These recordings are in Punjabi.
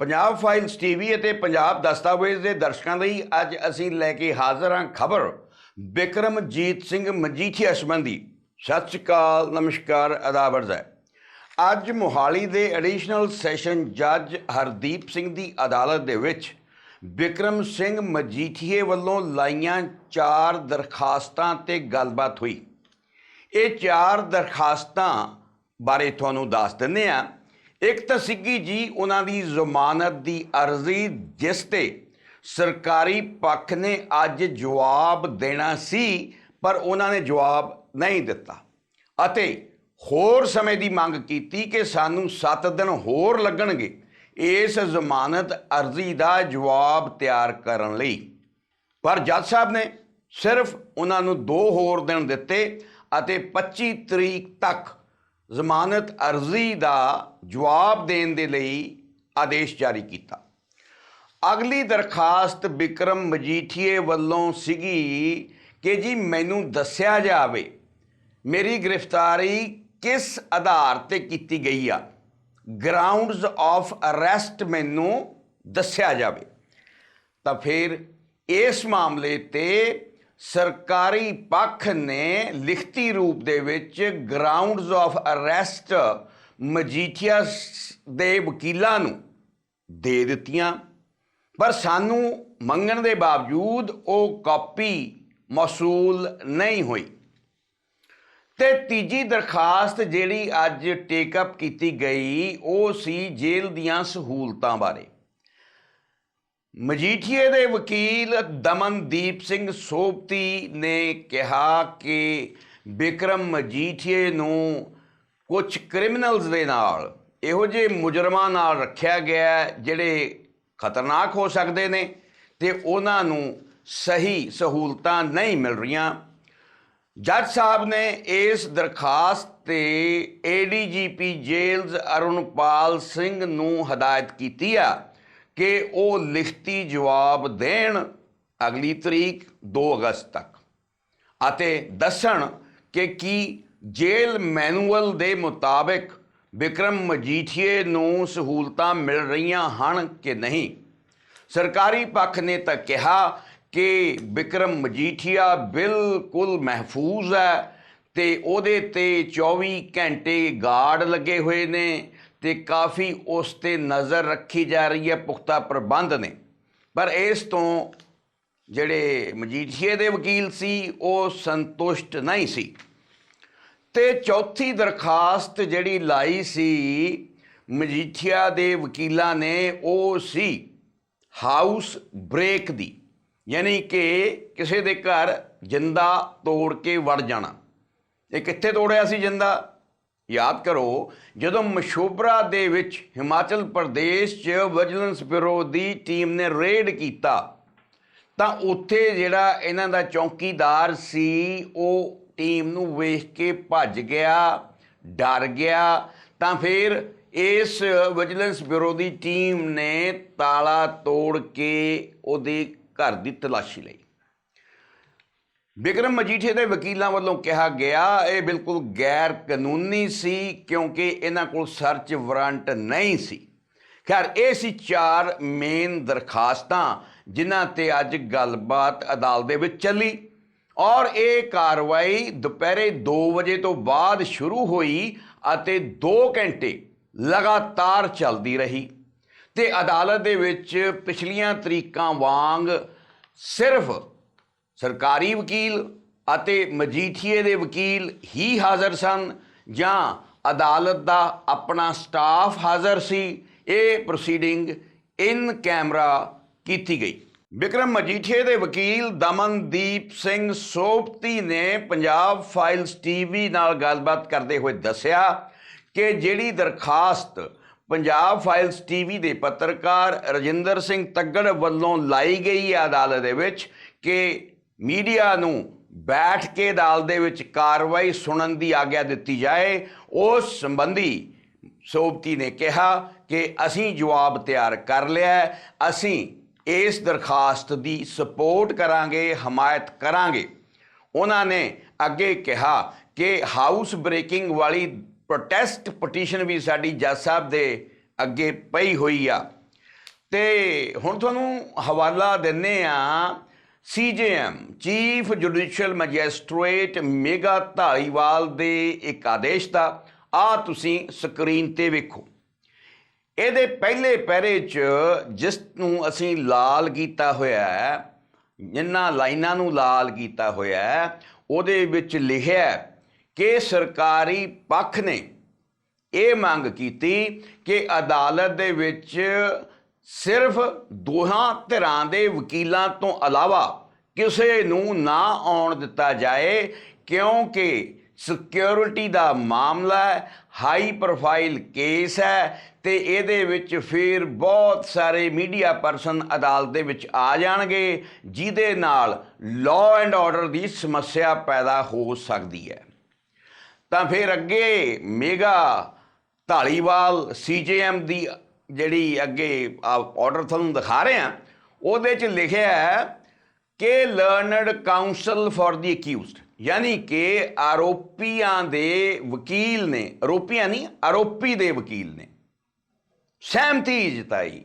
ਪੰਜਾਬ ਫਾਈਲਸ ਟੀਵੀ ਅਤੇ ਪੰਜਾਬ ਦਸਤਾਵੇਜ਼ ਦੇ ਦਰਸ਼ਕਾਂ ਲਈ ਅੱਜ ਅਸੀਂ ਲੈ ਕੇ ਹਾਜ਼ਰ ਹਾਂ ਖਬਰ ਬਿਕਰਮਜੀਤ ਸਿੰਘ ਮਜੀਠੀਆ ਸੰਬੰਧੀ। ਸਤਿ ਸ਼੍ਰੀ ਅਕਾਲ, ਨਮਸਕਾਰ ਅਦਾਬਰਜ਼ ਹੈ ਅੱਜ ਮੋਹਾਲੀ ਦੇ ਐਡੀਸ਼ਨਲ ਸੈਸ਼ਨ ਜੱਜ ਹਰਦੀਪ ਸਿੰਘ ਦੀ ਅਦਾਲਤ ਦੇ ਵਿੱਚ ਬਿਕਰਮ ਸਿੰਘ ਮਜੀਠੀਏ ਵੱਲੋਂ ਲਾਈਆਂ ਚਾਰ ਦਰਖਾਸਤਾਂ ਤੇ ਗੱਲਬਾਤ ਹੋਈ। ਇਹ ਚਾਰ ਦਰਖਾਸਤਾਂ ਬਾਰੇ ਤੁਹਾਨੂੰ ਦੱਸ ਦਿੰਦੇ ਆ ਇੱਕ ਤਾਂ ਸਿੱਗੀ ਜੀ, ਉਹਨਾਂ ਦੀ ਜ਼ਮਾਨਤ ਦੀ ਅਰਜ਼ੀ, ਜਿਸ ਤੇ ਸਰਕਾਰੀ ਪੱਖ ਨੇ ਅੱਜ ਜਵਾਬ ਦੇਣਾ ਸੀ, ਪਰ ਉਹਨਾਂ ਨੇ ਜਵਾਬ ਨਹੀਂ ਦਿੱਤਾ। ਅਤੇ ਹੋਰ ਸਮੇਂ ਦੀ ਮੰਗ ਕੀਤੀ ਕਿ ਸਾਨੂੰ 7 ਦਿਨ ਹੋਰ ਲੱਗਣਗੇ ਇਸ ਜ਼ਮਾਨਤ ਅਰਜ਼ੀ ਦਾ ਜਵਾਬ ਤਿਆਰ ਕਰਨ ਲਈ। ਪਰ ਜੱਜ ਸਾਹਿਬ ਨੇ ਸਿਰਫ ਉਹਨਾਂ ਨੂੰ ਦੋ ਹੋਰ ਦਿਨ ਦਿੱਤੇ ਅਤੇ 25 ਤਰੀਕ ਤੱਕ ਜ਼ਮਾਨਤ ਅਰਜ਼ੀ ਦਾ ਜਵਾਬ ਦੇਣ ਦੇ ਲਈ ਆਦੇਸ਼ ਜਾਰੀ ਕੀਤਾ। ਅਗਲੀ ਦਰਖਾਸਤ ਵਿਕਰਮ ਮਜੀਠੀਏ ਵੱਲੋਂ ਸੀਗੀ ਕਿ ਜੀ ਮੈਨੂੰ ਦੱਸਿਆ ਜਾਵੇ, ਮੇਰੀ ਗ੍ਰਿਫਤਾਰੀ ਕਿਸ ਆਧਾਰ ਤੇ ਕੀਤੀ ਗਈ ਆ? ਗਰਾਊਂਡਸ ਆਫ ਅਰੈਸਟ ਮੈਨੂੰ ਦੱਸਿਆ ਜਾਵੇ। ਤਾਂ ਫਿਰ ਇਸ ਮਾਮਲੇ ਤੇ ਸਰਕਾਰੀ ਪੱਖ ਨੇ ਲਿਖਤੀ ਰੂਪ ਦੇ ਵਿੱਚ ਗਰਾਊਂਡਸ ਆਫ ਅਰੈਸਟ ਮਜੀਠੀਆ ਦੇ ਵਕੀਲਾਂ ਨੂੰ ਦੇ ਦਿੱਤੀਆਂ। ਪਰ ਸਾਨੂੰ ਮੰਗਣ ਦੇ ਬਾਵਜੂਦ ਉਹ ਕਾਪੀ ਮੌਸੂਲ ਨਹੀਂ ਹੋਈ। ਤੇ ਤੀਜੀ ਦਰਖਾਸਤ ਜਿਹੜੀ ਅੱਜ ਟੇਕ ਅਪ ਕੀਤੀ ਗਈ, ਉਹ ਸੀ ਜੇਲ੍ਹ ਦੀਆਂ ਸਹੂਲਤਾਂ ਬਾਰੇ। ਮਜੀਠੀਏ ਦੇ ਵਕੀਲ ਦਮਨਦੀਪ ਸਿੰਘ ਸੋਪਤੀ ਨੇ ਕਿਹਾ ਕਿ ਬਿਕਰਮ ਮਜੀਠੀਏ ਨੂੰ ਕੁਝ ਕ੍ਰਿਮੀਨਲਸ ਦੇ ਨਾਲ, ਇਹੋ ਜਿਹੇ ਮੁਜਰਮਾਂ ਨਾਲ ਰੱਖਿਆ ਗਿਆ ਜਿਹੜੇ ਖਤਰਨਾਕ ਹੋ ਸਕਦੇ ਨੇ ਤੇ ਉਹਨਾਂ ਨੂੰ ਸਹੀ ਸਹੂਲਤਾਂ ਨਹੀਂ ਮਿਲ ਰਹੀਆਂ। ਜੱਜ ਸਾਹਿਬ ਨੇ ਇਸ ਦਰਖਾਸਤ ਤੇ ਏਡੀਜੀਪੀ ਜੇਲਜ਼ ਅਰੁਣਪਾਲ ਸਿੰਘ ਨੂੰ ਹਦਾਇਤ ਕੀਤੀ ਆ ਕਿ ਉਹ ਲਿਖਤੀ ਜਵਾਬ ਦੇਣ ਅਗਲੀ ਤਰੀਕ 2 ਅਗਸਤ ਤੱਕ। ਅਤੇ ਦੱਸਣ ਕਿ ਕੀ ਜੇਲ੍ਹ ਮੈਨੂਅਲ ਦੇ ਮੁਤਾਬਕ ਵਿਕਰਮ ਮਜੀਠੀਏ ਨੂੰ ਸਹੂਲਤਾਂ ਮਿਲ ਰਹੀਆਂ ਹਨ ਕਿ ਨਹੀਂ? ਸਰਕਾਰੀ ਪੱਖ ਨੇ ਤਾਂ ਕਿਹਾ ਕਿ ਵਿਕਰਮ ਮਜੀਠੀਆ ਬਿਲਕੁਲ ਮਹਿਫੂਜ਼ ਹੈ ਤੇ ਉਹਦੇ ਤੇ 24 ਘੰਟੇ ਗਾਰਡ ਲੱਗੇ ਹੋਏ ਨੇ ਤੇ ਕਾਫੀ ਉਸ ਤੇ ਨਜ਼ਰ ਰੱਖੀ ਜਾ ਰਹੀ ਹੈ ਪੁਖਤਾ ਪ੍ਰਬੰਧ ਨੇ। ਪਰ ਇਸ ਤੋਂ ਜਿਹੜੇ ਮਜੀਠੀਏ ਦੇ ਵਕੀਲ ਸੀ, ਉਹ ਸੰਤੁਸ਼ਟ ਨਹੀਂ ਸੀ। ਤੇ ਚੌਥੀ ਦਰਖਾਸਤ ਜਿਹੜੀ ਲਾਈ ਸੀ ਮਜੀਠੀਆ ਦੇ ਵਕੀਲਾਂ ਨੇ, ਉਹ ਸੀ ਹਾਊਸ ਬ੍ਰੇਕ ਦੀ। ਯਾਨੀ ਕਿ ਕਿਸੇ ਦੇ ਘਰ ਜਿੰਦਾ ਤੋੜ ਕੇ ਵੜ ਜਾਣਾ। ਇਹ ਕਿੱਥੇ ਤੋੜਿਆ ਸੀ ਜਿੰਦਾ? ਯਾਦ ਕਰੋ, ਜਦੋਂ ਮਸ਼ੋਬਰਾ ਦੇ ਵਿੱਚ ਹਿਮਾਚਲ ਪ੍ਰਦੇਸ਼ 'ਚ ਵਿਜੀਲੈਂਸ ਬਿਊਰੋ ਦੀ ਟੀਮ ਨੇ ਰੇਡ ਕੀਤਾ, ਤਾਂ ਉੱਥੇ ਜਿਹੜਾ ਇਹਨਾਂ ਦਾ ਚੌਕੀਦਾਰ ਸੀ, ਉਹ ਟੀਮ ਨੂੰ ਵੇਖ ਕੇ ਭੱਜ ਗਿਆ, ਡਰ ਗਿਆ, ਤਾਂ ਫਿਰ ਇਸ ਵਿਜੀਲੈਂਸ ਬਿਊਰੋ ਦੀ ਟੀਮ ਨੇ ਤਾਲਾ ਤੋੜ ਕੇ ਉਹਦੇ ਘਰ ਦੀ ਤਲਾਸ਼ੀ ਲਈ। ਬਿਕਰਮ ਮਜੀਠੇ ਦੇ ਵਕੀਲਾਂ ਵੱਲੋਂ ਕਿਹਾ ਗਿਆ, ਇਹ ਬਿਲਕੁਲ ਗੈਰ ਕਾਨੂੰਨੀ ਸੀ ਕਿਉਂਕਿ ਇਹਨਾਂ ਕੋਲ ਸਰਚ ਵਾਰੰਟ ਨਹੀਂ ਸੀ। ਖੈਰ, ਇਹ ਸੀ ਚਾਰ ਮੇਨ ਦਰਖਾਸਤਾਂ ਜਿਨ੍ਹਾਂ ਤੇ ਅੱਜ ਗੱਲਬਾਤ ਅਦਾਲਤ ਦੇ ਵਿੱਚ ਚੱਲੀ। ਔਰ ਇਹ ਕਾਰਵਾਈ ਦੁਪਹਿਰੇ 2 ਵਜੇ ਤੋਂ ਬਾਅਦ ਸ਼ੁਰੂ ਹੋਈ ਅਤੇ 2 ਘੰਟੇ ਲਗਾਤਾਰ ਚੱਲਦੀ ਰਹੀ। ਤੇ ਅਦਾਲਤ ਦੇ ਵਿੱਚ ਪਿਛਲੀਆਂ ਤਰੀਕਾਂ ਵਾਂਗ ਸਿਰਫ ਸਰਕਾਰੀ ਵਕੀਲ ਅਤੇ ਮਜੀਠੀਏ ਦੇ ਵਕੀਲ ਹੀ ਹਾਜ਼ਰ ਸਨ, ਜਾਂ ਅਦਾਲਤ ਦਾ ਆਪਣਾ ਸਟਾਫ ਹਾਜ਼ਰ ਸੀ, ਇਹ ਪ੍ਰੋਸੀਡਿੰਗ ਇਨ ਕੈਮਰਾ ਕੀਤੀ ਗਈ। ਵਿਕਰਮ ਮਜੀਠੀਏ ਦੇ ਵਕੀਲ ਦਮਨਦੀਪ ਸਿੰਘ ਸੋਪਤੀ ਨੇ ਪੰਜਾਬ ਫਾਈਲਸ ਟੀਵੀ ਨਾਲ ਗੱਲਬਾਤ ਕਰਦੇ ਹੋਏ ਦੱਸਿਆ ਕਿ ਜਿਹੜੀ ਦਰਖਾਸਤ ਪੰਜਾਬ ਫਾਈਲਸ ਟੀਵੀ ਦੇ ਪੱਤਰਕਾਰ ਰਜਿੰਦਰ ਸਿੰਘ ਤੱਗੜ ਵੱਲੋਂ ਲਾਈ ਗਈ ਹੈ ਅਦਾਲਤ ਦੇ ਵਿੱਚ ਕਿ ਮੀਡੀਆ ਨੂੰ ਬੈਠ ਕੇ ਅਦਾਲਤ ਦੇ ਵਿੱਚ ਕਾਰਵਾਈ ਸੁਣਨ ਦੀ ਆਗਿਆ ਦਿੱਤੀ ਜਾਏ, ਉਸ ਸੰਬੰਧੀ ਸੋਬਤੀ ਨੇ ਕਿਹਾ ਕਿ ਅਸੀਂ ਜਵਾਬ ਤਿਆਰ ਕਰ ਲਿਆ ਅਸੀਂ ਇਸ ਦਰਖਾਸਤ ਦੀ ਸਪੋਰਟ ਕਰਾਂਗੇ, ਹਮਾਇਤ ਕਰਾਂਗੇ। ਉਹਨਾਂ ਨੇ ਅੱਗੇ ਕਿਹਾ ਕਿ ਹਾਊਸ ਬ੍ਰੇਕਿੰਗ ਵਾਲੀ ਪ੍ਰੋਟੈਸਟ ਪਟੀਸ਼ਨ ਵੀ ਸਾਡੀ ਜੱਜ ਸਾਹਿਬ ਦੇ ਅੱਗੇ ਪਈ ਹੋਈ ਆ। ਤੇ ਹੁਣ ਤੁਹਾਨੂੰ ਹਵਾਲਾ ਦਿੰਨੇ ਆ CJM chief judicial magistrate Megha Dhariwal ਦੇ ਇੱਕ ਆਦੇਸ਼ ਦਾ, ਆ ਤੁਸੀਂ ਸਕਰੀਨ ਤੇ ਵੇਖੋ। ਇਹਦੇ ਪਹਿਲੇ ਪਹਿਰੇ 'ਚ ਜਿਸ ਨੂੰ ਅਸੀਂ ਲਾਲ ਕੀਤਾ ਹੋਇਆ ਹੈ ਜਿਨ੍ਹਾਂ ਲਾਈਨਾਂ ਨੂੰ ਲਾਲ ਕੀਤਾ ਹੋਇਆ ਹੈ, ਉਹਦੇ ਵਿੱਚ ਲਿਖਿਆ ਕਿ ਸਰਕਾਰੀ ਪੱਖ ਨੇ ਇਹ ਮੰਗ ਕੀਤੀ ਕਿ ਅਦਾਲਤ ਦੇ ਵਿੱਚ ਸਿਰਫ ਦੋਹਾਂ ਧਿਰਾਂ ਦੇ ਵਕੀਲਾਂ ਤੋਂ ਇਲਾਵਾ ਕਿਸੇ ਨੂੰ ਨਾ ਆਉਣ ਦਿੱਤਾ ਜਾਏ, ਕਿਉਂਕਿ ਸਿਕਿਉਰਿਟੀ ਦਾ ਮਾਮਲਾ ਹੈ ਹਾਈ ਪ੍ਰੋਫਾਈਲ ਕੇਸ ਹੈ ਤੇ ਇਹਦੇ ਵਿੱਚ ਫਿਰ ਬਹੁਤ ਸਾਰੇ ਮੀਡੀਆ ਪਰਸਨ ਅਦਾਲਤ ਦੇ ਵਿੱਚ ਆ ਜਾਣਗੇ, ਜਿਹਦੇ ਨਾਲ ਲਾਅ ਐਂਡ ਆਰਡਰ ਦੀ ਸਮੱਸਿਆ ਪੈਦਾ ਹੋ ਸਕਦੀ ਹੈ। ਤਾਂ ਫਿਰ ਅੱਗੇ ਮੇਗਾ ਢਾਲੀਵਾਲ ਸੀਜੇਐਮ ਦੀ ਜਿਹੜੀ ਅੱਗੇ ਆਰਡਰ ਤੁਹਾਨੂੰ ਦਿਖਾ ਰਹੇ ਆ ਉਹਦੇ ਚ ਲਿਖਿਆ ਹੈ ਕਿ learned counsel for the accused ਯਾਨੀ ਕਿ ਆਰੋਪੀਆਂ ਦੇ ਵਕੀਲ ਨੇ, ਆਰੋਪੀਆਂ ਨਹੀਂ, ਆਰੋਪੀ ਦੇ ਵਕੀਲ ਨੇ। ਸਹਿਮਤੀ ਜਤਾਈ।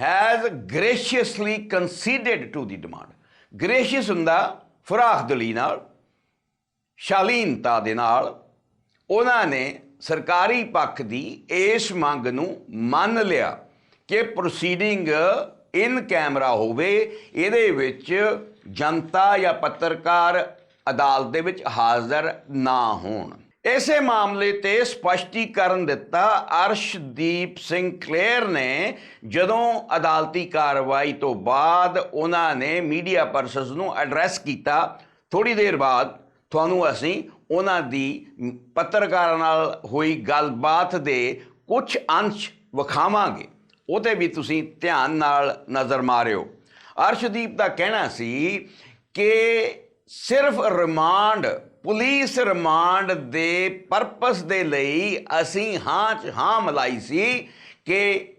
Has graciously conceded to the demand gracious ਹੁੰਦਾ ਫਰਾਖ ਦਲੀ ਨਾਲ, ਸ਼ਾਲੀਨਤਾ ਦੇ ਨਾਲ, ਉਹਨਾਂ ਨੇ ਸਰਕਾਰੀ ਪੱਖ ਦੀ ਇਸ ਮੰਗ ਨੂੰ ਮੰਨ ਲਿਆ ਕਿ ਪ੍ਰੋਸੀਡਿੰਗ ਇਨ ਕੈਮਰਾ ਹੋਵੇ, ਇਹਦੇ ਵਿੱਚ ਜਨਤਾ ਜਾਂ ਪੱਤਰਕਾਰ ਅਦਾਲਤ ਦੇ ਵਿੱਚ ਹਾਜ਼ਰ ਨਾ ਹੋਣ। ਇਸੇ ਮਾਮਲੇ ਤੇ ਸਪਸ਼ਟੀਕਰਨ ਦਿੱਤਾ ਅਰਸ਼ਦੀਪ ਸਿੰਘ ਕਲੇਰ ਨੇ, ਜਦੋਂ ਅਦਾਲਤੀ ਕਾਰਵਾਈ ਤੋਂ ਬਾਅਦ ਉਹਨਾਂ ਨੇ ਮੀਡੀਆ ਪਰਸਨਸ ਨੂੰ ਐਡਰੈਸ ਕੀਤਾ ਥੋੜੀ ਦੇਰ ਬਾਅਦ ਤੁਹਾਨੂੰ ਅਸੀਂ ਉਹਨਾਂ ਦੀ ਪੱਤਰਕਾਰਾਂ ਨਾਲ ਹੋਈ ਗੱਲਬਾਤ ਦੇ ਕੁਝ ਅੰਸ਼ ਵਿਖਾਵਾਂਗੇ। ਉਹਤੇ ਵੀ ਤੁਸੀਂ ਧਿਆਨ ਨਾਲ ਨਜ਼ਰ ਮਾਰਿਓ। ਅਰਸ਼ਦੀਪ ਦਾ ਕਹਿਣਾ ਸੀ ਕਿ ਸਿਰਫ ਰਿਮਾਂਡ, ਪੁਲਿਸ ਰਿਮਾਂਡ ਦੇ ਪਰਪਸ ਦੇ ਲਈ ਅਸੀਂ ਹਾਂ ਚ ਹਾਂ ਮਲਾਈ ਸੀ ਕਿ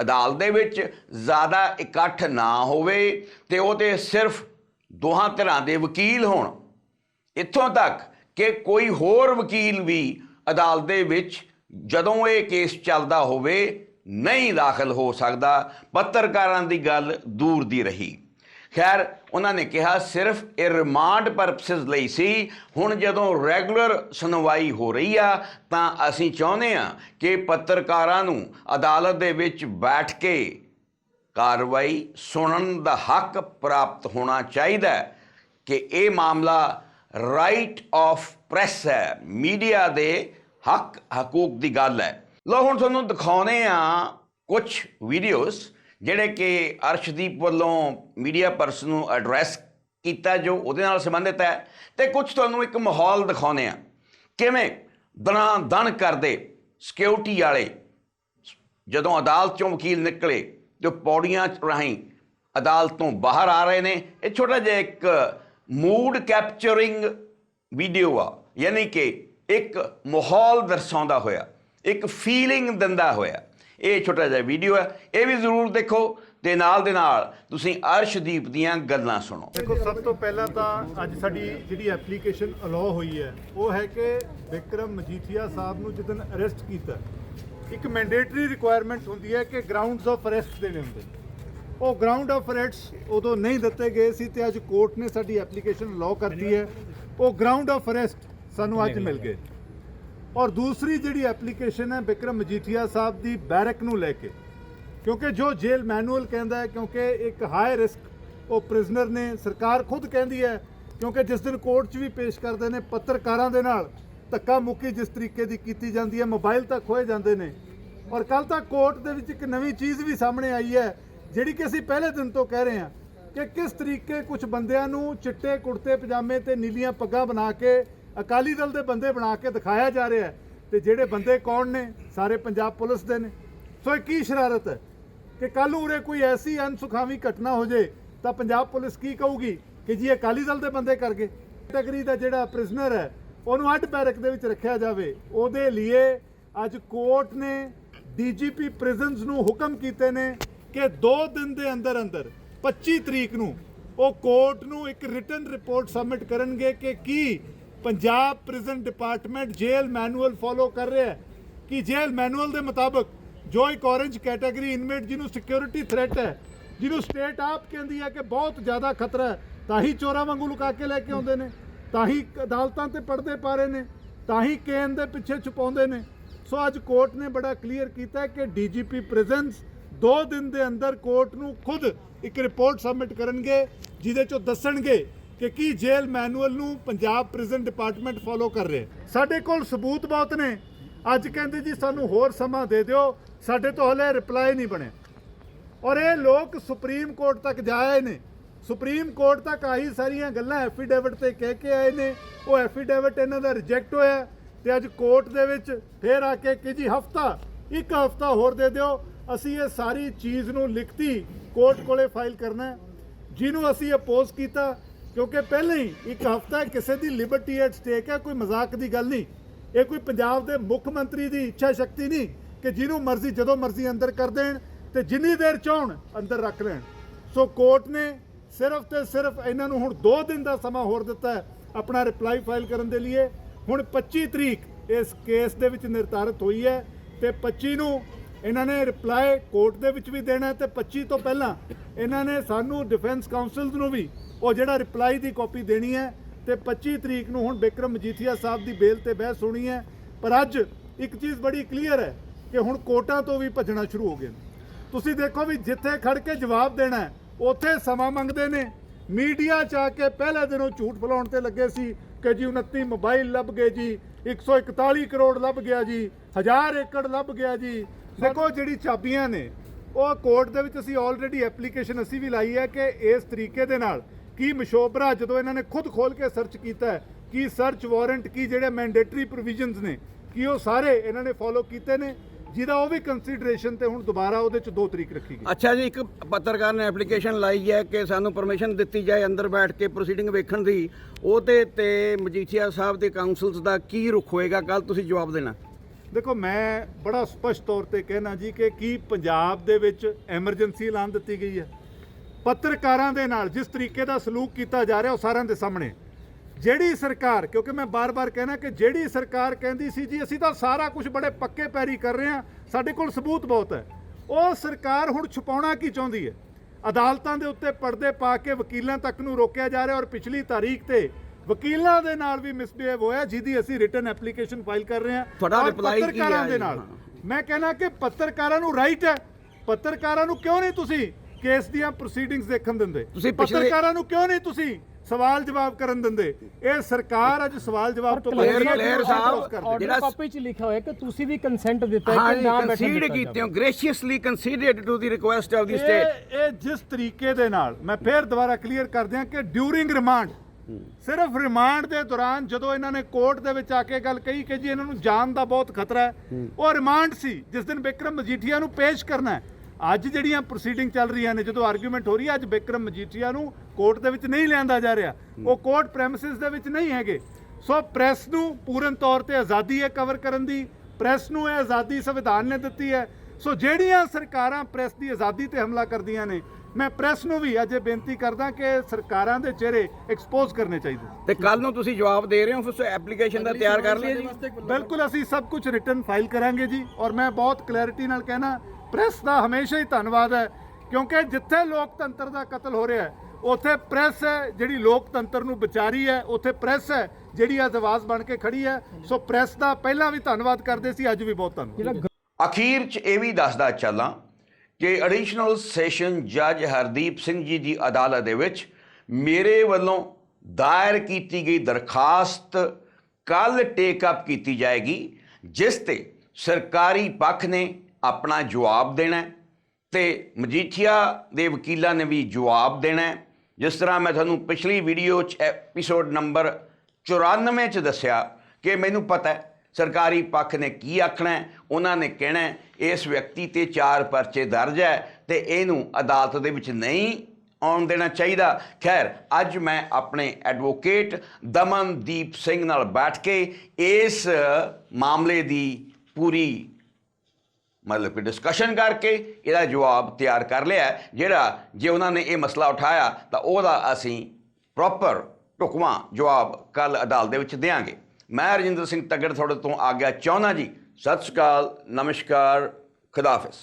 ਅਦਾਲਤ ਦੇ ਵਿੱਚ ਜ਼ਿਆਦਾ ਇਕੱਠ ਨਾ ਹੋਵੇ ਤੇ ਉਹਦੇ ਸਿਰਫ ਦੋਹਾਂ ਧਿਰਾਂ ਦੇ ਵਕੀਲ ਹੋਣ। ਇੱਥੋਂ ਤੱਕ ਕਿ ਕੋਈ ਹੋਰ ਵਕੀਲ ਵੀ ਅਦਾਲਤ ਦੇ ਵਿੱਚ ਜਦੋਂ ਇਹ ਕੇਸ ਚੱਲਦਾ ਹੋਵੇ ਨਹੀਂ ਦਾਖਲ ਹੋ ਸਕਦਾ। ਪੱਤਰਕਾਰਾਂ ਦੀ ਗੱਲ ਦੂਰ ਦੀ ਰਹੀ। ਖੈਰ, ਉਹਨਾਂ ਨੇ ਕਿਹਾ ਸਿਰਫ ਇਹ ਰਿਮਾਂਡ ਪਰਪਸਸ ਲਈ ਸੀ। ਹੁਣ ਜਦੋਂ ਰੈਗੂਲਰ ਸੁਣਵਾਈ ਹੋ ਰਹੀ ਆ, ਤਾਂ ਅਸੀਂ ਚਾਹੁੰਦੇ ਆ ਕਿ ਪੱਤਰਕਾਰਾਂ ਨੂੰ ਅਦਾਲਤ ਦੇ ਵਿੱਚ ਬੈਠ ਕੇ ਕਾਰਵਾਈ ਸੁਣਨ ਦਾ ਹੱਕ ਪ੍ਰਾਪਤ ਹੋਣਾ ਚਾਹੀਦਾ ਕਿ ਇਹ ਮਾਮਲਾ ਰਾਈਟ ਆਫ ਪ੍ਰੈਸ ਹੈ। ਮੀਡੀਆ ਦੇ ਹੱਕ, ਹਕੂਕ ਦੀ ਗੱਲ ਹੈ। ਲੋ ਹੁਣ ਤੁਹਾਨੂੰ ਦਿਖਾਉਨੇ ਆ ਕੁਝ ਵੀਡੀਓਜ਼ ਜਿਹੜੇ ਕਿ ਅਰਸ਼ਦੀਪ ਵੱਲੋਂ ਮੀਡੀਆ ਪਰਸਨ ਨੂੰ ਐਡਰੈਸ ਕੀਤਾ ਜੋ ਉਹਦੇ ਨਾਲ ਸੰਬੰਧਿਤ ਹੈ। ਤੇ ਕੁਝ ਤੁਹਾਨੂੰ ਇੱਕ ਮਾਹੌਲ ਦਿਖਾਉਨੇ ਆ। ਕਿਵੇਂ ਦਣਾ ਦਣ ਕਰਦੇ ਸਿਕਿਉਰਿਟੀ ਵਾਲੇ ਜਦੋਂ ਅਦਾਲਤ ਚੋਂ ਵਕੀਲ ਨਿਕਲੇ ਜੋ ਪੌੜੀਆਂ ਰਾਹੀਂ ਅਦਾਲਤ ਤੋਂ ਬਾਹਰ ਆ ਰਹੇ ਨੇ। ਇਹ ਛੋਟਾ ਜਿਹਾ ਇੱਕ ਮੂਡ ਕੈਪਚਰਿੰਗ ਵੀਡੀਓ ਆ। ਯਾਨੀ ਕਿ ਇੱਕ ਮਾਹੌਲ ਦਰਸਾਉਂਦਾ ਹੋਇਆ, ਇੱਕ ਫੀਲਿੰਗ ਦਿੰਦਾ ਹੋਇਆ। ਇਹ ਛੋਟਾ ਜਿਹਾ ਵੀਡੀਓ ਹੈ ਇਹ ਵੀ ਜ਼ਰੂਰ ਦੇਖੋ ਤੇ ਨਾਲ ਦੇ ਨਾਲ ਤੁਸੀਂ ਅਰਸ਼ਦੀਪ ਦੀਆਂ ਗੱਲਾਂ ਸੁਣੋ। ਦੇਖੋ, ਸਭ ਤੋਂ ਪਹਿਲਾਂ ਤਾਂ ਅੱਜ ਸਾਡੀ ਜਿਹੜੀ ਐਪਲੀਕੇਸ਼ਨ ਅਲਾਉ ਹੋਈ ਹੈ, ਉਹ ਹੈ ਕਿ ਵਿਕਰਮ ਮਜੀਠੀਆ ਸਾਹਿਬ ਨੂੰ ਜਦੋਂ ਅਰੈਸਟ ਕੀਤਾ, ਇੱਕ ਮੈਂਡੇਟਰੀ ਰਿਕੁਆਇਰਮੈਂਟ ਹੁੰਦੀ ਹੈ ਕਿ ਗਰਾਊਂਡਸ ਆਫ ਅਰੈਸਟ ਦੇਣੇ ਹੁੰਦੇ ਨੇ। ਉਹ ਗਰਾਊਂਡ ਆਫ ਅਰੈਸਟ ਉਦੋਂ ਨਹੀਂ ਦਿੱਤੇ ਗਏ ਸੀ ਤੇ ਅੱਜ ਕੋਰਟ ਨੇ ਸਾਡੀ ਐਪਲੀਕੇਸ਼ਨ ਅਲਾਉ ਕਰਤੀ ਹੈ। ਉਹ ਗਰਾਊਂਡ ਆਫ ਅਰੈਸਟ ਸਾਨੂੰ ਅੱਜ ਮਿਲ ਗਏ। ਔਰ ਦੂਸਰੀ ਜਿਹੜੀ ਐਪਲੀਕੇਸ਼ਨ ਹੈ ਬਿਕਰਮ ਮਜੀਠੀਆ ਸਾਹਿਬ ਦੀ ਬੈਰਕ ਨੂੰ ਲੈ ਕੇ, ਕਿਉਂਕਿ ਜੋ ਜੇਲ੍ਹ ਮੈਨੂਅਲ ਕਹਿੰਦਾ ਹੈ, ਕਿਉਂਕਿ ਇੱਕ ਹਾਈ ਰਿਸਕ ਉਹ ਪ੍ਰਿਜ਼ਨਰ ਨੇ, ਸਰਕਾਰ ਖੁਦ ਕਹਿੰਦੀ ਹੈ, ਕਿਉਂਕਿ ਜਿਸ ਦਿਨ ਕੋਰਟ 'ਚ ਵੀ ਪੇਸ਼ ਕਰਦੇ ਨੇ, ਪੱਤਰਕਾਰਾਂ ਦੇ ਨਾਲ ਧੱਕਾ ਮੁੱਕੀ ਜਿਸ ਤਰੀਕੇ ਦੀ ਕੀਤੀ ਜਾਂਦੀ ਹੈ, ਮੋਬਾਈਲ ਤੱਕ ਖੋਏ ਜਾਂਦੇ ਨੇ। ਔਰ ਕੱਲ ਤਾਂ ਕੋਰਟ ਦੇ ਵਿੱਚ ਇੱਕ ਨਵੀਂ ਚੀਜ਼ ਵੀ ਸਾਹਮਣੇ ਆਈ ਹੈ ਜਿਹੜੀ ਕਿ ਅਸੀਂ ਪਹਿਲੇ ਦਿਨ ਤੋਂ ਕਹਿ ਰਹੇ ਹਾਂ ਕਿ ਕਿਸ ਤਰੀਕੇ ਕੁਝ ਬੰਦਿਆਂ ਨੂੰ ਚਿੱਟੇ ਕੁੜਤੇ, ਪਜਾਮੇ ਤੇ ਨੀਲੀਆਂ ਪੱਗਾਂ ਬਣਾ ਕੇ, ਅਕਾਲੀ ਦਲ ਦੇ ਬੰਦੇ ਬਣਾ ਕੇ ਦਿਖਾਇਆ ਜਾ ਰਿਹਾ ਹੈ ਤੇ ਜਿਹੜੇ ਬੰਦੇ ਕੌਣ ਨੇ? ਸਾਰੇ ਪੰਜਾਬ ਪੁਲਿਸ ਦੇ ਨੇ। ਸੋ ਇਹ ਕੀ ਸ਼ਰਾਰਤ ਹੈ ਕਿ ਕੱਲ ਉਰੇ ਕੋਈ ਐਸੀ ਅਨਸੁਖਾਵੀ ਘਟਨਾ ਹੋ ਜੇ ਤਾਂ ਪੰਜਾਬ ਪੁਲਿਸ ਕੀ ਕਹੂਗੀ ਕਿ ਜੀ ਅਕਾਲੀ ਦਲ ਦੇ ਬੰਦੇ ਕਰ ਗਏ? ਕੈਟਾਗਰੀ ਦਾ ਜਿਹੜਾ ਪ੍ਰਿਜ਼ਨਰ ਹੈ, ਉਹਨੂੰ ਅੱਡ ਬੈਰਕ ਦੇ ਵਿੱਚ ਰੱਖਿਆ ਜਾਵੇ। ਉਹਦੇ ਲਈ ਅੱਜ ਕੋਰਟ ਨੇ ਡੀਜੀਪੀ ਪ੍ਰਿਜ਼ਨਸ ਨੂੰ ਹੁਕਮ ਕੀਤੇ ਨੇ ਕਿ 2 ਦਿਨ ਦੇ ਅੰਦਰ ਅੰਦਰ 25 ਤਰੀਕ ਨੂੰ, ਉਹ ਕੋਰਟ ਨੂੰ ਇੱਕ ਰਿਟਨ ਰਿਪੋਰਟ ਸਬਮਿਟ ਕਰਨਗੇ ਕਿ ਕੀ Punjab prison department jail manual follow ਕਰ ਰਿਹਾ ਹੈ। ਕਿ ਜੇਲ ਮੈਨੂਅਲ ਦੇ ਮੁਤਾਬਕ ਜੋ ਇੱਕ ਔਰੇਂਜ ਕੈਟਾਗਰੀ ਇਨਮੇਟ ਜਿਹਨੂੰ ਸਿਕਿਉਰਿਟੀ ਥ੍ਰੈਟ ਹੈ, ਜਿਹਨੂੰ ਸਟੇਟ ਆਪ ਕਹਿੰਦੀ ਹੈ ਕਿ ਬਹੁਤ ਜ਼ਿਆਦਾ ਖਤਰਾ ਹੈ, ਤਾਂ ਹੀ ਚੋਰਾਂ ਵਾਂਗੂ ਲੁਕਾ ਕੇ ਲੈ ਕੇ ਆਉਂਦੇ ਨੇ, ਤਾਂ ਹੀ ਅਦਾਲਤਾਂ ਤੇ ਪਰਦੇ ਪਾ ਰਹੇ ਨੇ, ਤਾਂ ਹੀ ਕੇਨ ਦੇ ਪਿੱਛੇ ਛੁਪਾਉਂਦੇ ਨੇ। ਸੋ ਅੱਜ ਕੋਰਟ ਨੇ ਬੜਾ ਕਲੀਅਰ ਕੀਤਾ ਹੈ ਕਿ ਡੀਜੀਪੀ ਪ੍ਰੈਜ਼ੈਂਸ 2 ਦਿਨ ਦੇ ਅੰਦਰ ਕੋਰਟ ਨੂੰ ਖੁਦ ਇੱਕ ਰਿਪੋਰਟ ਸਬਮਿਟ ਕਰਨਗੇ, ਜਿਹਦੇ ਚੋਂ ਦੱਸਣਗੇ ਕਿ ਕੀ ਜੇਲ੍ਹ ਮੈਨੂਅਲ ਨੂੰ ਪੰਜਾਬ ਪ੍ਰਿਜ਼ਨ ਡਿਪਾਰਟਮੈਂਟ ਫੋਲੋ ਕਰ ਰਿਹਾ ਸਾਡੇ ਕੋਲ ਸਬੂਤ ਬਹੁਤ ਨੇ। ਅੱਜ ਕਹਿੰਦੇ ਜੀ ਸਾਨੂੰ ਹੋਰ ਸਮਾਂ ਦੇ ਦਿਓ। ਸਾਡੇ ਤੋਂ ਹਲੇ ਰਿਪਲਾਈ ਨਹੀਂ ਬਣਿਆ। ਔਰ ਇਹ ਲੋਕ ਸੁਪਰੀਮ ਕੋਰਟ ਤੱਕ ਜਾਏ ਨੇ। ਸੁਪਰੀਮ ਕੋਰਟ ਤੱਕ ਆਹੀ ਸਾਰੀਆਂ ਗੱਲਾਂ ਐਫੀਡੇਵਿਟ ਤੇ ਕਹਿ ਕੇ ਆਏ ਨੇ। ਉਹ ਐਫੀਡੇਵਿਟ ਇਹਨਾਂ ਦਾ ਰਿਜੈਕਟ ਹੋਇਆ। ਤੇ ਅੱਜ ਕੋਰਟ ਦੇ ਵਿੱਚ ਫੇਰ ਆ ਕੇ ਕਿ ਜੀ ਹਫਤਾ, ਇੱਕ ਹਫਤਾ ਹੋਰ ਦੇ ਦਿਓ। ਅਸੀਂ ਇਹ ਸਾਰੀ ਚੀਜ਼ ਨੂੰ ਲਿਖਤੀ, ਕੋਰਟ ਕੋਲੇ ਫਾਈਲ ਕਰਨਾ ਜਿਹਨੂੰ ਅਸੀਂ ਅਪੋਜ਼ ਕੀਤਾ, ਕਿਉਂਕਿ ਪਹਿਲਾਂ ਹੀ ਇੱਕ ਹਫਤਾ ਕਿਸੇ ਦੀ ਲਿਬਰਟੀ ਐਟ ਸਟੇਕ ਹੈ, ਕੋਈ ਮਜ਼ਾਕ ਦੀ ਗੱਲ ਨਹੀਂ। ਇਹ ਕੋਈ ਪੰਜਾਬ ਦੇ ਮੁੱਖ ਮੰਤਰੀ ਦੀ ਇੱਛਾ ਸ਼ਕਤੀ ਨਹੀਂ ਕਿ ਜਿਹਨੂੰ ਮਰਜ਼ੀ, ਜਦੋਂ ਮਰਜ਼ੀ ਅੰਦਰ ਕਰ ਦੇਣ ਤੇ ਜਿੰਨੀ ਦੇਰ ਚਾਹਣ ਅੰਦਰ ਰੱਖ ਲੈਣ। ਸੋ ਕੋਰਟ ਨੇ ਸਿਰਫ ਤੇ ਸਿਰਫ ਇਹਨਾਂ ਨੂੰ ਹੁਣ 2 ਦਿਨ ਦਾ ਸਮਾਂ ਹੋਰ ਦਿੱਤਾ ਹੈ ਆਪਣਾ ਰਿਪਲਾਈ ਫਾਈਲ ਕਰਨ ਦੇ ਲਈ ਹੁਣ 25 ਤਰੀਕ ਇਸ ਕੇਸ ਦੇ ਵਿੱਚ ਨਿਰਧਾਰਿਤ ਹੋਈ ਹੈ ਤੇ 25 ਨੂੰ ਇਹਨਾਂ ਨੇ ਰਿਪਲਾਈ ਕੋਰਟ ਦੇ ਵਿੱਚ ਵੀ ਦੇਣਾ ਹੈ ਤੇ 25 ਤੋਂ ਪਹਿਲਾਂ ਇਹਨਾਂ ਨੇ ਸਾਨੂੰ ਡਿਫੈਂਸ ਕਾਉਂਸਲਸ ਨੂੰ ਵੀ ਉਹ ਜਿਹੜਾ ਰਿਪਲਾਈ ਦੀ ਕਾਪੀ ਦੇਣੀ ਹੈ ਤੇ 25 ਤਰੀਕ ਨੂੰ ਹੁਣ ਬਿਕਰਮ ਮਜੀਠੀਆ ਸਾਹਿਬ ਦੀ ਬੇਲ ਤੇ ਬਹਿਸ ਹੋਣੀ ਹੈ। ਪਰ ਅੱਜ ਇੱਕ ਚੀਜ਼ ਬੜੀ ਕਲੀਅਰ ਹੈ ਕਿ ਹੁਣ ਕੋਰਟਾਂ ਤੋਂ ਵੀ ਭੱਜਣਾ ਸ਼ੁਰੂ ਹੋ ਗਏ ਤੁਸੀਂ ਦੇਖੋ ਵੀ ਜਿੱਥੇ ਖੜ ਕੇ ਜਵਾਬ ਦੇਣਾ ਉੱਥੇ ਸਮਾਂ ਮੰਗਦੇ ਨੇ। ਮੀਡੀਆ ਚ ਆ ਕੇ ਪਹਿਲੇ ਦਿਨੋਂ ਝੂਠ ਫਲਾਉਣ ਤੇ ਲੱਗੇ ਸੀ ਕਿ ਜੀ 29 ਮੋਬਾਈਲ ਲੱਭ ਗਏ ਜੀ 141 ਕਰੋੜ ਲੱਭ ਗਿਆ ਜੀ 1000 ਏਕੜ ਲੱਭ ਗਿਆ ਜੀ। ਦੇਖੋ ਜਿਹੜੀ ਚਾਬੀਆਂ ਨੇ, ਉਹ ਕੋਰਟ ਦੇ ਵਿੱਚ ਅਸੀਂ ਆਲਰੇਡੀ ਐਪਲੀਕੇਸ਼ਨ ਅਸੀਂ ਵੀ ਲਾਈ ਹੈ ਕਿ ਇਸ ਤਰੀਕੇ ਦੇ ਨਾਲ ਕੀ ਮਸ਼ੋਬਰਾ ਜਦੋਂ ਇਹਨਾਂ ਨੇ ਖੁਦ ਖੋਲ ਕੇ ਸਰਚ ਕੀਤਾ ਹੈ, ਕੀ ਸਰਚ ਵਾਰੰਟ ਕੀ ਜਿਹੜੇ ਮੈਂਡੇਟਰੀ ਪ੍ਰੋਵੀਜ਼ਨਸ ਨੇ, ਕੀ ਉਹ ਸਾਰੇ ਇਹਨਾਂ ਨੇ ਫੋਲੋ ਕੀਤੇ ਨੇ, ਜਿਹਦਾ ਉਹ ਵੀ ਕੰਸੀਡਰੇਸ਼ਨ ਤੇ ਹੁਣ ਦੁਬਾਰਾ ਉਹਦੇ ਚ ਦੋ ਤਰੀਕ ਰੱਖੀ ਗਈ। ਅੱਛਾ ਜੀ, ਇੱਕ ਪੱਤਰਕਾਰ ਨੇ ਐਪਲੀਕੇਸ਼ਨ ਲਾਈ ਹੈ ਕਿ ਸਾਨੂੰ ਪਰਮਿਸ਼ਨ ਦਿੱਤੀ ਜਾਏ ਅੰਦਰ ਬੈਠ ਕੇ ਪ੍ਰੋਸੀਡਿੰਗ ਵੇਖਣ ਦੀ, ਉਹਦੇ ਤੇ ਮਜੀਠੀਆ ਸਾਹਿਬ ਦੇ ਕਾਉਂਸਲਸ ਦਾ ਕੀ ਰੁਖ ਹੋਏਗਾ ਕੱਲ ਤੁਸੀਂ ਜਵਾਬ ਦੇਣਾ। ਦੇਖੋ, ਮੈਂ ਬੜਾ ਸਪਸ਼ਟ ਤੌਰ ਤੇ ਕਹਿਣਾ ਜੀ ਕਿ ਕੀ ਪੰਜਾਬ ਦੇ ਵਿੱਚ ਐਮਰਜੈਂਸੀ ਐਲਾਨ ਦਿੱਤੀ ਗਈ ਹੈ? ਪੱਤਰਕਾਰਾਂ ਦੇ ਨਾਲ ਜਿਸ ਤਰੀਕੇ ਦਾ ਸਲੂਕ ਕੀਤਾ ਜਾ ਰਿਹਾ ਉਹ ਸਾਰਿਆਂ ਦੇ ਸਾਹਮਣੇ। ਜਿਹੜੀ ਸਰਕਾਰ, ਕਿਉਂਕਿ ਮੈਂ ਬਾਰ-ਬਾਰ ਕਹਿਣਾ ਕਿ ਜਿਹੜੀ ਸਰਕਾਰ ਕਹਿੰਦੀ ਸੀ ਜੀ, ਅਸੀਂ ਤਾਂ ਸਾਰਾ ਕੁਝ ਬੜੇ ਪੱਕੇ ਪੈਰੀ ਕਰ ਰਹੇ ਹਾਂ, ਸਾਡੇ ਕੋਲ ਸਬੂਤ ਬਹੁਤ ਹੈ। ਉਹ ਸਰਕਾਰ ਹੁਣ ਛੁਪਾਉਣਾ ਕੀ ਚਾਹੁੰਦੀ ਹੈ? ਅਦਾਲਤਾਂ ਦੇ ਉੱਤੇ ਪਰਦੇ ਪਾ ਕੇ ਵਕੀਲਾਂ ਤੱਕ ਨੂੰ ਰੋਕਿਆ ਜਾ ਰਿਹਾ ਔਰ ਪਿਛਲੀ ਤਾਰੀਖ ਤੇ ਵਕੀਲਾਂ ਦੇ ਨਾਲ ਵੀ ਮਿਸਬੀਹੇਵ ਹੋਇਆ ਜਿਹਦੀ ਅਸੀਂ ਰਿਟਨ ਐਪਲੀਕੇਸ਼ਨ ਫਾਈਲ ਕਰ ਰਹੇ ਹਾਂ ਤੁਹਾਡਾ ਔਰ reply ਕੀ ਪੱਤਰਕਾਰਾਂ ਹੈ ਦੇ ਜੀ? ਨਾਲ। ਮੈਂ ਕਹਿਣਾ ਕਿ ਪੱਤਰਕਾਰਾਂ ਨੂੰ ਰਾਈਟ ਹੈ ਪੱਤਰਕਾਰਾਂ ਨੂੰ ਕਿਉਂ ਨਹੀਂ ਤੁਸੀਂ ਕੇਸ ਦੀਆਂ ਪ੍ਰੋਸੀਡਿੰਗਸ ਦੇਖਣ ਦਿੰਦੇ ਤੁਸੀਂ ਪਿਛਲੇ- ਪੱਤਰਕਾਰਾਂ ਨੂੰ ਕਿਉਂ ਨਹੀਂ ਤੁਸੀਂ ਸਵਾਲ ਜਵਾਬ ਕਰਨ ਦਿੰਦੇ ਇਹ ਸਰਕਾਰ ਅੱਜ ਸਵਾਲ ਜਵਾਬ ਤੋਂ ਕਲੇਰ- ਭੱਜ ਰਹੀ ਹੈ, ਕਲੇਰ ਸਾਹਿਬ। ਜਿਹੜਾ- ਕਾਪੀ ਚ ਲਿਖਿਆ ਹੋਇਆ ਕਿ ਤੁਸੀਂ ਵੀ ਕੰਸੈਂਟ ਦਿੱਤਾ ਹੈ ਹਾਂ ਕਿ ਨਾ ਬੈਠਣ ਕੰਸੀਡ ਦਿੱਤਾ ਕੀਤੇ ਹੋ ਜਾਵੇ। Graciously considered to the request of the state ਇਹ ਇਹ ਜਿਸ ਤਰੀਕੇ ਦੇ ਨਾਲ ਮੈਂ ਫੇਰ ਦੁਬਾਰਾ ਕਲੀਅਰ ਕਰ ਦਿਆਂ ਕਿ ਡਿਊਰਿੰਗ ਰਿਮਾਂਡ ਸਿਰਫ ਰਿਮਾਂਡ ਦੇ ਦੌਰਾਨ ਜਦੋਂ ਇਹਨਾਂ ਨੇ ਕੋਰਟ ਦੇ ਵਿੱਚ ਆ ਕੇ ਗੱਲ ਕਹੀ ਕਿ ਜੀ ਇਹਨਾਂ ਨੂੰ ਜਾਨ ਦਾ ਬਹੁਤ ਖਤਰਾ ਹੈ ਉਹ ਰਿਮਾਂਡ ਸੀ ਜਿਸ ਦਿਨ ਬਿਕਰਮ ਮਜੀਠੀਆ ਨੂੰ ਪੇਸ਼ ਕਰਨਾ ਹੈ। ਅੱਜ ਜਿਹੜੀਆਂ ਪ੍ਰੋਸੀਡਿੰਗ ਚੱਲ ਰਹੀਆਂ ਨੇ ਜਦੋਂ ਆਰਗੂਮੈਂਟ ਹੋ ਰਹੀ ਹੈ ਅੱਜ ਬਿਕਰਮ ਮਜੀਠੀਆ ਨੂੰ ਕੋਰਟ ਦੇ ਵਿੱਚ ਨਹੀਂ ਲਿਆਂਦਾ ਜਾ ਰਿਹਾ। ਉਹ ਕੋਰਟ ਪ੍ਰੈਮਿਸਿਸ ਦੇ ਵਿੱਚ ਨਹੀਂ ਹੈਗੇ। ਸੋ ਪ੍ਰੈਸ ਨੂੰ ਪੂਰਨ ਤੌਰ ਤੇ ਆਜ਼ਾਦੀ ਹੈ ਕਵਰ ਕਰਨ ਦੀ ਪ੍ਰੈਸ ਨੂੰ ਇਹ ਆਜ਼ਾਦੀ ਸੰਵਿਧਾਨ ਨੇ ਦਿੱਤੀ ਹੈ। ਸੋ ਜਿਹੜੀਆਂ ਸਰਕਾਰਾਂ ਪ੍ਰੈਸ ਦੀ ਆਜ਼ਾਦੀ ਤੇ ਹਮਲਾ ਕਰਦੀਆਂ ਨੇ ਮੈਂ ਪ੍ਰੈਸ ਨੂੰ ਵੀ ਅੱਜ ਇਹ ਬੇਨਤੀ ਕਰਦਾ ਕਿ ਸਰਕਾਰਾਂ ਦੇ ਚਿਹਰੇ ਐਕਸਪੋਜ਼ ਕਰਨੇ ਚਾਹੀਦੇ ਤੇ ਕੱਲ ਨੂੰ ਤੁਸੀਂ ਜਵਾਬ ਦੇ ਰਹੇ ਹੋ ਫਿਰ ਐਪਲੀਕੇਸ਼ਨ ਦਾ ਤਿਆਰ ਕਰ ਲਿਆ ਜੀ। ਬਿਲਕੁਲ ਅਸੀਂ ਸਭ ਕੁਝ ਰਿਟਰਨ ਫਾਈਲ ਕਰਾਂਗੇ ਜੀ ਔਰ ਮੈਂ ਬਹੁਤ ਕਲੈਰਿਟੀ ਨਾਲ ਕਹਿਣਾ ਪ੍ਰੈਸ ਦਾ ਹਮੇਸ਼ਾ ਹੀ ਧੰਨਵਾਦ ਹੈ ਕਿਉਂਕਿ ਜਿੱਥੇ ਲੋਕਤੰਤਰ ਦਾ ਕਤਲ ਹੋ ਰਿਹਾ ਹੈ ਉੱਥੇ ਪ੍ਰੈਸ ਹੈ ਜਿਹੜੀ ਲੋਕਤੰਤਰ ਨੂੰ ਬਚਾਰੀ ਹੈ ਉੱਥੇ ਪ੍ਰੈਸ ਹੈ ਜਿਹੜੀ ਅੱਜ ਆਵਾਜ਼ ਬਣ ਕੇ ਖੜੀ ਹੈ ਸੋ ਪ੍ਰੈਸ ਦਾ ਪਹਿਲਾਂ ਵੀ ਧੰਨਵਾਦ ਕਰਦੇ ਸੀ ਅੱਜ ਵੀ ਬਹੁਤ ਧੰਨਵਾਦ। ਅਖੀਰ 'ਚ ਇਹ ਵੀ ਦੱਸਦਾ ਚੱਲਾਂ ਕਿ ਐਡੀਸ਼ਨਲ ਸੈਸ਼ਨ ਜੱਜ ਹਰਦੀਪ ਸਿੰਘ ਜੀ ਦੀ ਅਦਾਲਤ ਦੇ ਵਿੱਚ ਮੇਰੇ ਵੱਲੋਂ ਦਾਇਰ ਕੀਤੀ ਗਈ ਦਰਖਾਸਤ ਕੱਲ ਟੇਕ ਅਪ ਕੀਤੀ ਜਾਏਗੀ, ਜਿਸ ਤੇ ਸਰਕਾਰੀ ਪੱਖ ਨੇ ਆਪਣਾ ਜਵਾਬ ਦੇਣਾ ਹੈ ਤੇ ਮਜੀਠੀਆ ਦੇ ਵਕੀਲਾਂ ਨੇ ਵੀ ਜਵਾਬ ਦੇਣਾ ਜਿਸ ਤਰ੍ਹਾਂ ਮੈਂ ਤੁਹਾਨੂੰ ਪਿਛਲੀ ਵੀਡੀਓ 'ਚ ਐਪੀਸੋਡ ਨੰਬਰ 94 'ਚ ਦੱਸਿਆ ਕਿ ਮੈਨੂੰ ਪਤਾ ਹੈ ਸਰਕਾਰੀ ਪੱਖ ਨੇ ਕੀ ਆਖਣਾ ਉਹਨਾਂ ਨੇ ਕਹਿਣਾ ਇਸ ਵਿਅਕਤੀ ਤੇ ਚਾਰ ਪਰਚੇ ਦਰਜ ਹੈ ਤੇ ਇਹਨੂੰ ਅਦਾਲਤ ਦੇ ਵਿੱਚ ਨਹੀਂ ਆਉਣ ਦੇਣਾ ਚਾਹੀਦਾ। ਖੈਰ, ਅੱਜ ਮੈਂ ਆਪਣੇ ਐਡਵੋਕੇਟ ਦਮਨਦੀਪ ਸਿੰਘ ਨਾਲ ਬੈਠ ਕੇ ਇਸ ਮਾਮਲੇ ਦੀ ਪੂਰੀ ਮਤਲਬ ਕਿ ਡਿਸਕਸ਼ਨ ਕਰਕੇ ਇਹਦਾ ਜਵਾਬ ਤਿਆਰ ਕਰ ਲਿਆ ਜਿਹੜਾ ਜੇ ਉਹਨਾਂ ਨੇ ਇਹ ਮਸਲਾ ਉਠਾਇਆ ਤਾਂ ਉਹਦਾ ਅਸੀਂ ਪ੍ਰੋਪਰ ਢੁਕਵਾਂ ਜਵਾਬ ਕੱਲ ਅਦਾਲਤ ਦੇ ਵਿੱਚ ਦੇਵਾਂਗੇ ਮੈਂ ਰਜਿੰਦਰ ਸਿੰਘ ਤੱਗੜ ਤੁਹਾਡੇ ਤੋਂ ਆਗਿਆ ਚਾਹੁੰਦਾ ਜੀ। ਸਤਿ ਸ਼੍ਰੀ ਅਕਾਲ ਨਮਸਕਾਰ ਖੁਦਾਫਿਜ਼